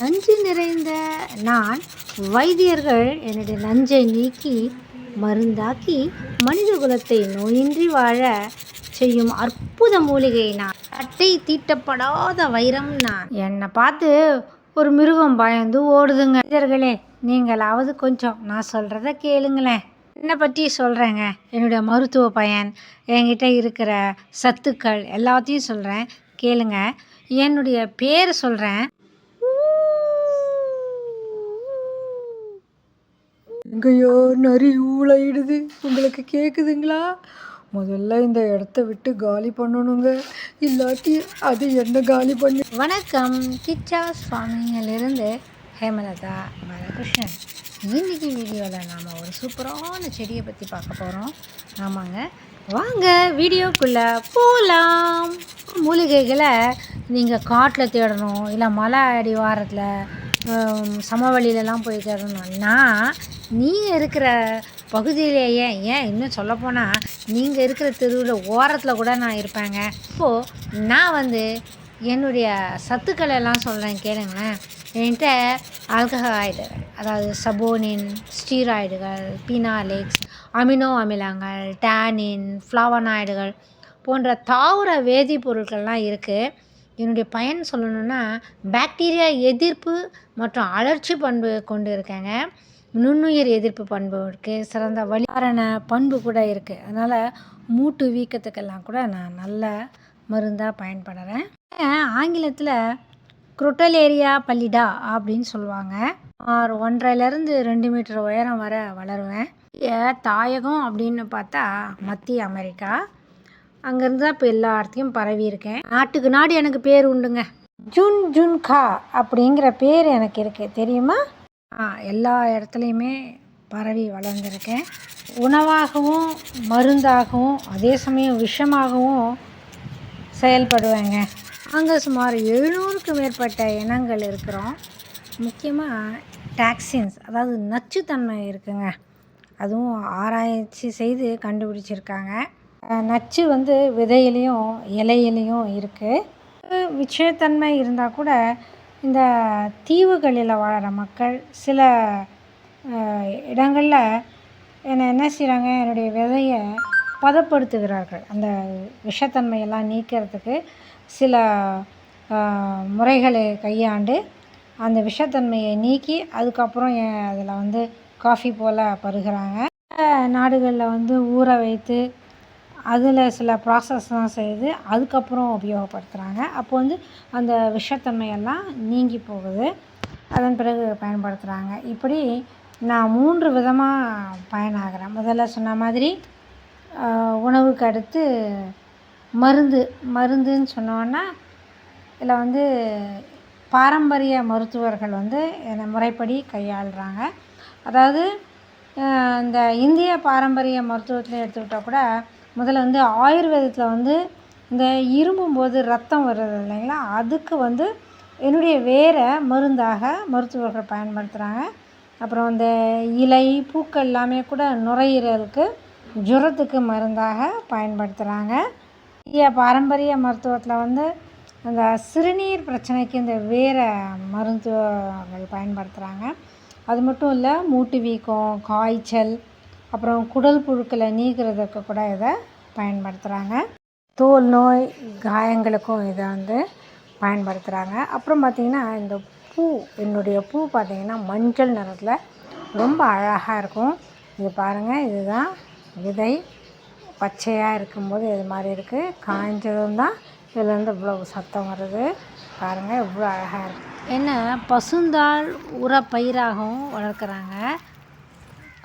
நஞ்சு நிறைந்த நான் வைத்தியர்கள் என்னுடைய நஞ்சை நீக்கி மருந்தாக்கி மனித குலத்தை நோயின்றி வாழ செய்யும் அற்புத மூலிகை நான். அட்டை தீட்டப்படாத வைரம் நான். என்னை பார்த்து ஒரு மிருகம் பயந்து ஓடுதுங்க. மனிதர்களே நீங்களாவது கொஞ்சம் நான் சொல்கிறத கேளுங்களேன். என்னை பற்றி சொல்கிறேங்க என்னுடைய மருத்துவ பயன் என்கிட்ட இருக்கிற சத்துக்கள் எல்லாத்தையும் சொல்கிறேன் கேளுங்க. என்னுடைய பேர் சொல்கிறேன் எங்கேயோ நரி ஊழையிடுது. உங்களுக்கு கேட்குதுங்களா முதல்ல இந்த இடத்த விட்டு காலி பண்ணணுங்க. இல்லாட்டி அது என்ன காலி பண்ணி வணக்கம். கிச்சா சுவாமியிலிருந்து ஹேமலதா பாலகிருஷ்ணன். இன்னைக்கு வீடியோவில் நாம் ஒரு சூப்பரான செடியை பற்றி பார்க்க போகிறோம் ஆமாங்க. வாங்க வீடியோக்குள்ளே போகலாம் மூலிகைகளை நீங்கள் காட்டில் தேடணும் இல்லை மலை அடிவாரத்தில் சமவெளியிலலாம் போய் தேடணும்னா நீங்கள் இருக்கிற பகுதியிலேயே ஏன் இன்னும் சொல்லப்போனால் நீங்கள் இருக்கிற தெருவில் ஓரத்தில் கூட நான் இருப்பேங்க. இப்போது நான் வந்து என்னுடைய சத்துக்களை எல்லாம் சொல்கிறேன் கேளுங்களேன். என்கிட்ட ஆல்கஹாய்டு அதாவது சபோனின் ஸ்டீராய்டுகள் பீனாலிக்ஸ் அமினோ அமிலங்கள் டேனின் ஃப்ளாவனாய்டுகள் போன்ற தாவர வேதிப்பொருட்கள்லாம் இருக்குது என்னுடைய பயன் சொல்லணுன்னா பாக்டீரியா எதிர்ப்பு மற்றும் அழற்சி பண்பு கொண்டு இருக்கேங்க நுண்ணுயிர் எதிர்ப்பு பண்பு இருக்குது சிறந்த வழிவாரண பண்பு கூட இருக்குது அதனால் மூட்டு வீக்கத்துக்கெல்லாம் கூட நான் நல்ல மருந்தாக பயன்படுறேன். ஆங்கிலத்தில் குரோட்டலேரியா பல்லிடா அப்படின்னு சொல்லுவாங்க. ஆறு ஒன்றரைலேருந்து ரெண்டு மீட்டர் உயரம் வர வளருவேன். தாயகம் அப்படின்னு பார்த்தா மத்திய அமெரிக்கா. அங்கேருந்து தான் இப்போ எல்லா இடத்தையும் பரவி இருக்கேன். நாட்டுக்கு நாடு எனக்கு பேர் உண்டுங்க. ஜுன் ஜுன்கா அப்படிங்கிற பேர் எனக்கு இருக்குது தெரியுமா? ஆ எல்லா இடத்துலையுமே பரவி வளர்ந்துருக்கேன். உணவாகவும் மருந்தாகவும் அதே சமயம் விஷமாகவும் செயல்படுவேங்க. அங்கே சுமார் எழுநூறுக்கு மேற்பட்ட இனங்கள் இருக்கிறோம். முக்கியமாக டாக்ஸின்ஸ் அதாவது நச்சுத்தன்மை இருக்குங்க. அதுவும் ஆராய்ச்சி செய்து கண்டுபிடிச்சிருக்காங்க. நச்சு வந்து விதையிலையும் இலையிலையும் இருக்குது விஷயத்தன்மை இருந்தால் கூட இந்த தீவுகளில் வாழற மக்கள் சில இடங்களில் என்னை என்ன செய்கிறாங்க என்னுடைய விதையை பதப்படுத்துகிறார்கள். அந்த விஷத்தன்மையெல்லாம் நீக்கிறதுக்கு சில முறைகளை கையாண்டு அந்த விஷத்தன்மையை நீக்கி அதுக்கப்புறம் அதில் வந்து காஃபி போல் பருகிறாங்க? நாடுகளில் வந்து ஊற வைத்து அதில் சில ப்ராசஸ்லாம் செய்து அதுக்கப்புறம் உபயோகப்படுத்துகிறாங்க அப்போ வந்து அந்த விஷத்தன்மையெல்லாம் நீங்கி போகுது. அதன் பிறகு பயன்படுத்துகிறாங்க இப்படி நான் மூன்று விதமாக பயனாகிறேன். முதல்ல சொன்ன மாதிரி உணவுக்கு அடுத்து மருந்து. மருந்துன்னு சொன்னோன்னா இதில் வந்து பாரம்பரிய மருத்துவர்கள் வந்து என்னை முறைப்படி கையாளுறாங்க. அதாவது இந்த இந்திய பாரம்பரிய மருத்துவத்தில் எடுத்துக்கிட்டால் கூட முதல்ல வந்து ஆயுர்வேதத்தில் வந்து இந்த இருமும்போது ரத்தம் வருது இல்லைங்களா? அதுக்கு வந்து என்னுடைய வேரை மருந்தாக மருத்துவர்கள் பயன்படுத்துகிறாங்க அப்புறம் இந்த இலை பூக்கள் எல்லாமே கூட நுரையீரலுக்கு ஜுரத்துக்கு மருந்தாக பயன்படுத்துகிறாங்க இந்திய பாரம்பரிய மருத்துவத்தில் வந்து அந்த சிறுநீர் பிரச்சனைக்கு இந்த வேற மருத்துவங்கள் பயன்படுத்துகிறாங்க அது மட்டும் இல்லை மூட்டு வீக்கம் காய்ச்சல் அப்புறம் குடல் புழுக்களை நீக்கிறதுக்கு கூட இதை பயன்படுத்துகிறாங்க தோல் நோய் காயங்களுக்கும் இதை வந்து பயன்படுத்துகிறாங்க அப்புறம் பார்த்திங்கன்னா இந்த பூ என்னுடைய பூ பார்த்திங்கன்னா மஞ்சள் நிறத்தில் ரொம்ப அழகாக இருக்கும். இது பாருங்கள் இதுதான் விதை பச்சையாக இருக்கும்போது இது மாதிரி இருக்குது காய்ஞ்சதும் தான் இதுலேருந்து இவ்வளோ சத்தம் வருது. பாருங்கள் இவ்வளோ அழகாக இருக்குது என்ன பசுந்தாள் உர பயிராகவும் வளர்க்குறாங்க.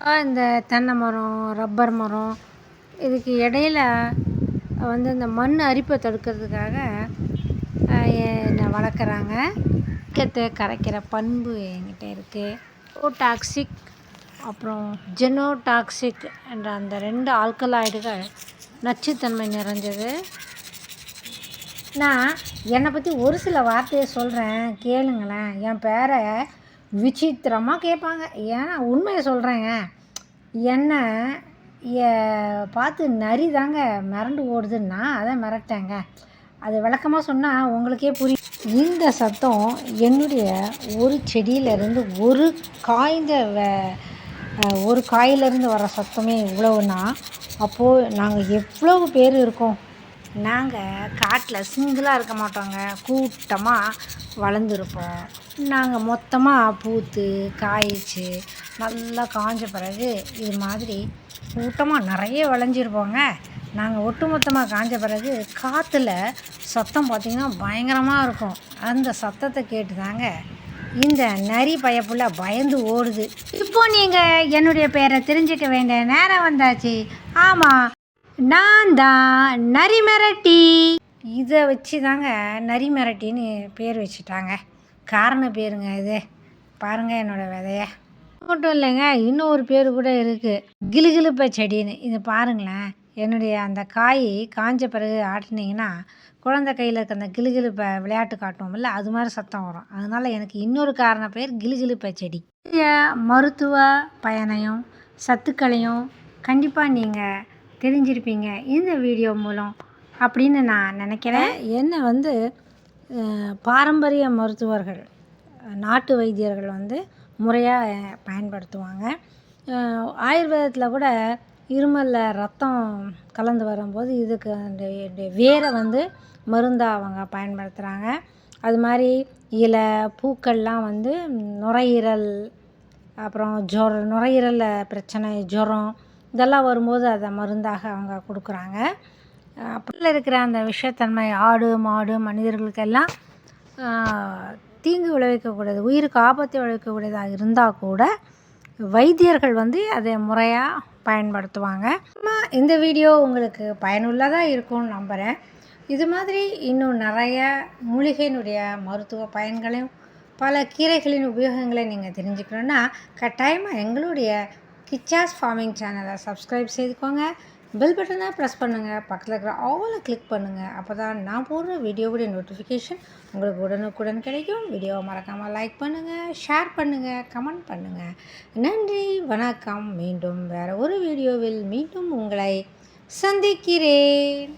இந்த தென்னை மரம் ரப்பர் மரம் இதுக்கு இடையில வந்து இந்த மண் அரிப்பை தடுக்கிறதுக்காக என்னை வளர்க்குறாங்க. கத்தை கரைக்கிற பண்பு என்கிட்ட இருக்குது டாக்ஸிக் அப்புறம் ஜெனோடாக்சிக் என்ற அந்த ரெண்டு ஆல்கலாய்டுகள் நச்சுத்தன்மை நிறைஞ்சது. நான் என்னை பற்றி ஒரு சில வார்த்தையை சொல்கிறேன் கேளுங்களேன். என் பேரை விசித்திரமாக கேட்பாங்க. ஏன்னா உண்மையை சொல்கிறேங்க என்னை பார்த்து நரி தாங்க மிரண்டு ஓடுதுன்னா அதை மிரட்டேங்க. அது விளக்கமாக சொன்னால் உங்களுக்கே புரியும். இந்த சத்தம் என்னுடைய ஒரு செடியிலேருந்து ஒரு காய்ந்த வ- ஒரு காயிலேருந்து வர சத்தமே இவ்வளவுனா அப்போது நாங்கள் எவ்வளவு பேர் இருக்கோம்? நாங்கள் காட்டில் சிங்கிளாக இருக்க மாட்டோங்க. கூட்டமாக வளர்ந்துருப்போம். நாங்கள் மொத்தமாக பூத்து காய்ச்சி நல்லா காஞ்ச பிறகு இது மாதிரி கூட்டமாக நிறைய விளைஞ்சிருப்போங்க நாங்கள் ஒட்டுமொத்தமாக காஞ்ச பிறகு காற்றுல சத்தம் பார்த்திங்கன்னா பயங்கரமாக இருக்கும். அந்த சத்தத்தை கேட்டு தாங்க இந்த நரி பயப்புள்ள பயந்து ஓடுது. இப்போ நீங்கள் என்னுடைய பேரை தெரிஞ்சுக்க வேண்டிய நேரம் வந்தாச்சு. ஆமாம் நான் தான் நரி மிரட்டி இதை வச்சு தாங்க நரி மிரட்டின்னு பேர் வச்சுட்டாங்க. காரண பேருங்க இது. பாருங்கள் என்னோடய விதைய. மட்டும் இல்லைங்க இன்னொரு பேர் கூட இருக்குது கிலுகிலுப்பை செடின்னு. இது பாருங்களேன் என்னுடைய அந்த காய் காஞ்ச பிறகு ஆட்டினீங்கன்னா குழந்தை கையில் இருக்க அந்த கிலுகிலுப்பை விளையாட்டு காட்டுவோம்ல அது மாதிரி சத்தம் வரும். அதனால் எனக்கு இன்னொரு காரண பேர் கிலுகிலுப்பை செடி. மருத்துவ பயனையும் சத்துக்களையும் கண்டிப்பாக நீங்கள் தெரிஞ்சிருப்பீங்க இந்த வீடியோ மூலம் அப்படின்னு நான் நினைக்கிறேன். என்ன வந்து பாரம்பரிய மருத்துவர்கள் நாட்டு வைத்தியர்கள் வந்து முறையாக பயன்படுத்துவாங்க. ஆயுர்வேதத்தில் கூட இருமலில் ரத்தம் கலந்து வரும்போது இதுக்கு அந்த வேரை வந்து மருந்தாக அவங்க பயன்படுத்துகிறாங்க அது மாதிரி இலை பூக்கள்லாம் வந்து நுரையீரல் அப்புறம் ஜொர நுரையீரலில் பிரச்சனை ஜுரம் இதெல்லாம் வரும்போது அதை மருந்தாக அவங்க கொடுக்குறாங்க. அப்புறம் இருக்கிற அந்த விஷத்தன்மை ஆடு மாடு மனிதர்களுக்கெல்லாம் தீங்கு விளைவிக்கக்கூடாது உயிருக்கு ஆபத்தை விளைவிக்கக்கூடியதாக இருந்தால் கூட வைத்தியர்கள் வந்து அதை முறையாக பயன்படுத்துவாங்க. இந்த வீடியோ உங்களுக்கு பயனுள்ளதாக இருக்கும்னு நம்புகிறேன் இது மாதிரி இன்னும் நிறைய மூலிகையினுடைய மருத்துவ பயன்களையும் பல கீரைகளின் உபயோகங்களை நீங்கள் தெரிஞ்சுக்கணுன்னா கட்டாயமாக எங்களுடைய கிச்சாஸ் ஃபார்மிங் சேனலை சப்ஸ்கிரைப் செய்துக்கோங்க. பெல் பட்டனை ப்ரெஸ் பண்ணுங்கள் பக்கத்தில் இருக்கிற ஆலை கிளிக் பண்ணுங்கள் அப்போ தான் நான் போடுற வீடியோவுடைய நோட்டிஃபிகேஷன் உங்களுக்கு உடனுக்குடன் கிடைக்கும். வீடியோவை மறக்காமல் லைக் பண்ணுங்கள் ஷேர் பண்ணுங்கள் கமெண்ட் பண்ணுங்கள் நன்றி வணக்கம். மீண்டும் வேறு ஒரு வீடியோவில் மீண்டும் உங்களை சந்திக்கிறேன்.